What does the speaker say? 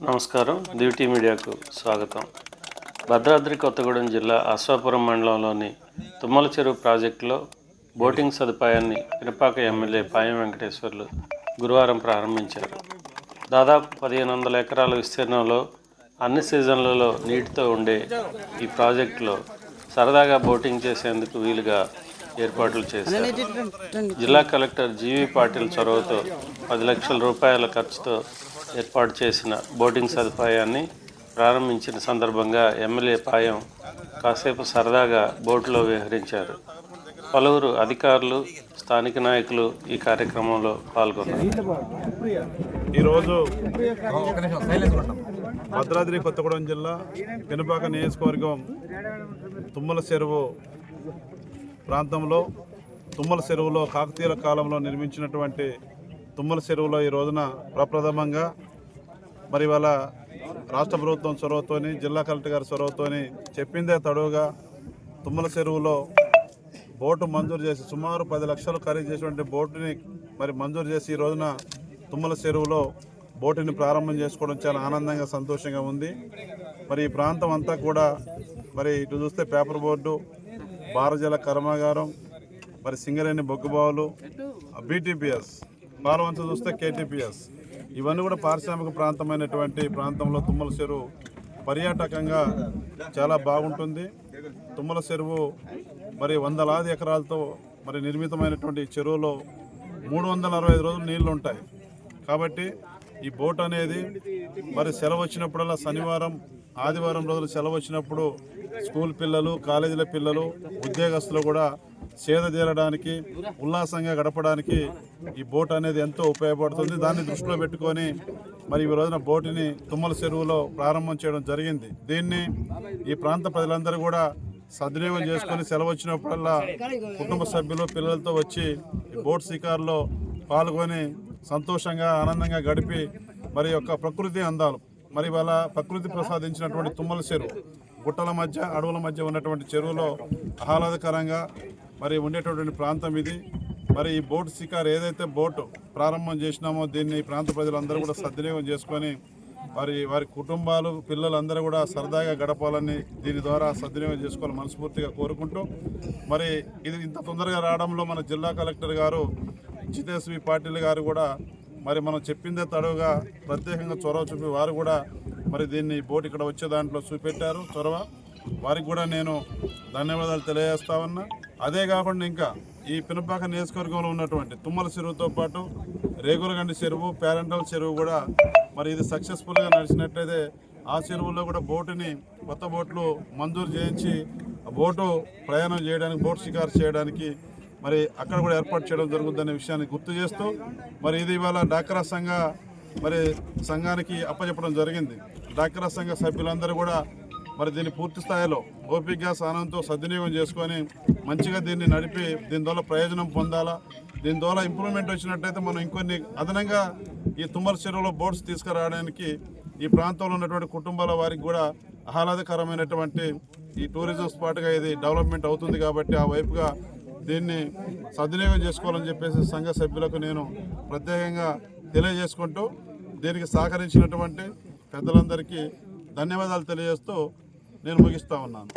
నమస్కారం. డ్యూటీ మీడియాకు స్వాగతం. భద్రాద్రి కొత్తగూడెం జిల్లా అశ్వాపురం మండలంలోని తుమ్మల చెరువు ప్రాజెక్టులో బోటింగ్ సదుపాయాన్ని పినపాక ఎమ్మెల్యే పాయం వెంకటేశ్వర్లు గురువారం ప్రారంభించారు. దాదాపు పదిహేను వందల ఎకరాల విస్తీర్ణంలో అన్ని సీజన్లలో నీటితో ఉండే ఈ ప్రాజెక్టులో సరదాగా బోటింగ్ చేసేందుకు వీలుగా ఏర్పాట్లు చేశారు. జిల్లా కలెక్టర్ జీవి పాటిల్ చొరవతో పది లక్షల రూపాయల ఖర్చుతో ఏర్పాటు చేసిన బోటింగ్ సదుపాయాన్ని ప్రారంభించిన సందర్భంగా ఎమ్మెల్యే పాయం కాసేపు సరదాగా బోటులో విహరించారు పలువురు అధికారులు స్థానిక నాయకులు ఈ కార్యక్రమంలో పాల్గొన్నారు. ఈరోజు భద్రాద్రి కొత్తగూడెం జిల్లా పెనుపాక నియోజకవర్గం తుమ్మల చెరువు ప్రాంతంలో తుమ్మల చెరువులో కాకతీయుల కాలంలో నిర్మించినటువంటి తుమ్మల చెరువులో ఈ రోజున ప్రప్రథమంగా మరి వాళ్ళ రాష్ట్ర ప్రభుత్వం చొరవతోని జిల్లా కలెక్టర్ గారి చొరవతోని చెప్పిందే తడువుగా తుమ్మల చెరువులో బోటు మంజూరు చేసి సుమారు పది లక్షలు ఖరీదు చేసినటువంటి బోటుని మరి మంజూరు చేసి ఈ రోజున తుమ్మల చెరువులో బోటుని ప్రారంభం చేసుకోవడం చాలా ఆనందంగా సంతోషంగా ఉంది. మరి ఈ ప్రాంతం అంతా కూడా మరి ఇటు చూస్తే పేపర్ బోర్డు భారజల కర్మాగారం మరి సింగరేణి బొగ్గుబావులు బీటీపీఎస్ పార్వంచ చూస్తే కేటీపీఎస్. ఇవన్నీ కూడా పారిశ్రామిక ప్రాంతమైనటువంటి ప్రాంతంలో తుమ్మల చెరువు పర్యాటకంగా చాలా బాగుంటుంది. తుమ్మల చెరువు మరి వందలాది ఎకరాలతో మరి నిర్మితమైనటువంటి చెరువులో మూడు వందల అరవై ఐదు రోజులు నీళ్ళు ఉంటాయి. కాబట్టి ఈ బోట్ అనేది మరి సెలవు వచ్చినప్పుడల్లా శనివారం ఆదివారం రోజులు సెలవు వచ్చినప్పుడు స్కూల్ పిల్లలు కాలేజీల పిల్లలు ఉద్యోగస్తులు కూడా సేద తీరడానికి ఉల్లాసంగా గడపడానికి ఈ బోట్ అనేది ఎంతో ఉపయోగపడుతుంది. దాన్ని దృష్టిలో పెట్టుకొని మరి ఈ రోజున బోటుని తుమ్మల చెరువులో ప్రారంభం చేయడం జరిగింది. దీన్ని ఈ ప్రాంత ప్రజలందరూ కూడా సద్వినియోగం చేసుకొని సెలవు వచ్చినప్పుడల్లా కుటుంబ సభ్యులు పిల్లలతో వచ్చి ఈ బోట్ శికారులో పాల్గొని సంతోషంగా ఆనందంగా గడిపి మరి యొక్క ప్రకృతి అందాలు మరి వాళ్ళ ప్రకృతి ప్రసాదించినటువంటి తుమ్మల చెరువు గుట్టల మధ్య అడవుల మధ్య ఉన్నటువంటి చెరువులో ఆహ్లాదకరంగా మరి ఉండేటటువంటి ప్రాంతం ఇది. మరి ఈ బోట్ షికార్ ఏదైతే బోటు ప్రారంభం చేసినామో దీన్ని ప్రాంత ప్రజలందరూ కూడా సద్వినియోగం చేసుకొని వారి వారి కుటుంబాలు పిల్లలందరూ కూడా సరదాగా గడపాలని దీని ద్వారా సద్వినియోగం చేసుకోవాలని మనస్ఫూర్తిగా కోరుకుంటూ మరి ఇది ఇంత తొందరగా రావడంలో మన జిల్లా కలెక్టర్ గారు జితేశ్వి పాటిల్ గారు కూడా మరి మనం చెప్పిందే తడవుగా ప్రత్యేకంగా చొరవ చూపి వారు కూడా మరి దీన్ని బోట్ ఇక్కడ వచ్చే దాంట్లో చూపెట్టారు. చొరవ. వారికి కూడా నేను ధన్యవాదాలు తెలియజేస్తా ఉన్నా. అదే కాకుండా ఇంకా ఈ పినపాక నియోజకవర్గంలో ఉన్నటువంటి తుమ్మల చెరువుతో పాటు రేగులగండి చెరువు పేరెంటల్ చెరువు కూడా మరి ఇది సక్సెస్ఫుల్గా నడిచినట్లయితే ఆ చెరువులో కూడా బోటుని కొత్త బోట్లు మంజూరు చేయించి ఆ బోటు ప్రయాణం చేయడానికి బోట్ షికారు చేయడానికి మరి అక్కడ కూడా ఏర్పాటు చేయడం జరుగుతుందనే విషయాన్ని గుర్తు చేస్తూ మరి ఇది ఇవాళ డాక్రా సంఘ మరి సంఘానికి అప్పచెప్పడం జరిగింది. డాక్రా సంఘ సభ్యులందరూ కూడా మరి దీన్ని పూర్తి స్థాయిలో ఓపికగా స్నానంతో సద్వినియోగం చేసుకొని మంచిగా దీన్ని నడిపి దీని ద్వారా ప్రయోజనం పొందాలా దీని ద్వారా ఇంప్రూవ్మెంట్ వచ్చినట్టయితే మనం ఇంకొన్ని అదనంగా ఈ తుమ్మల చెరువులో బోట్స్ తీసుకురావడానికి ఈ ప్రాంతంలో ఉన్నటువంటి కుటుంబాల వారికి కూడా ఆహ్లాదకరమైనటువంటి ఈ టూరిజం స్పాట్గా ఇది డెవలప్మెంట్ అవుతుంది కాబట్టి ఆ వైపుగా దీన్ని సద్వినియోగం చేసుకోవాలని చెప్పేసి సంఘ సభ్యులకు నేను ప్రత్యేకంగా తెలియజేసుకుంటూ దీనికి సహకరించినటువంటి పెద్దలందరికీ ధన్యవాదాలు తెలియజేస్తూ నేను ముగిస్తా ఉన్నాను.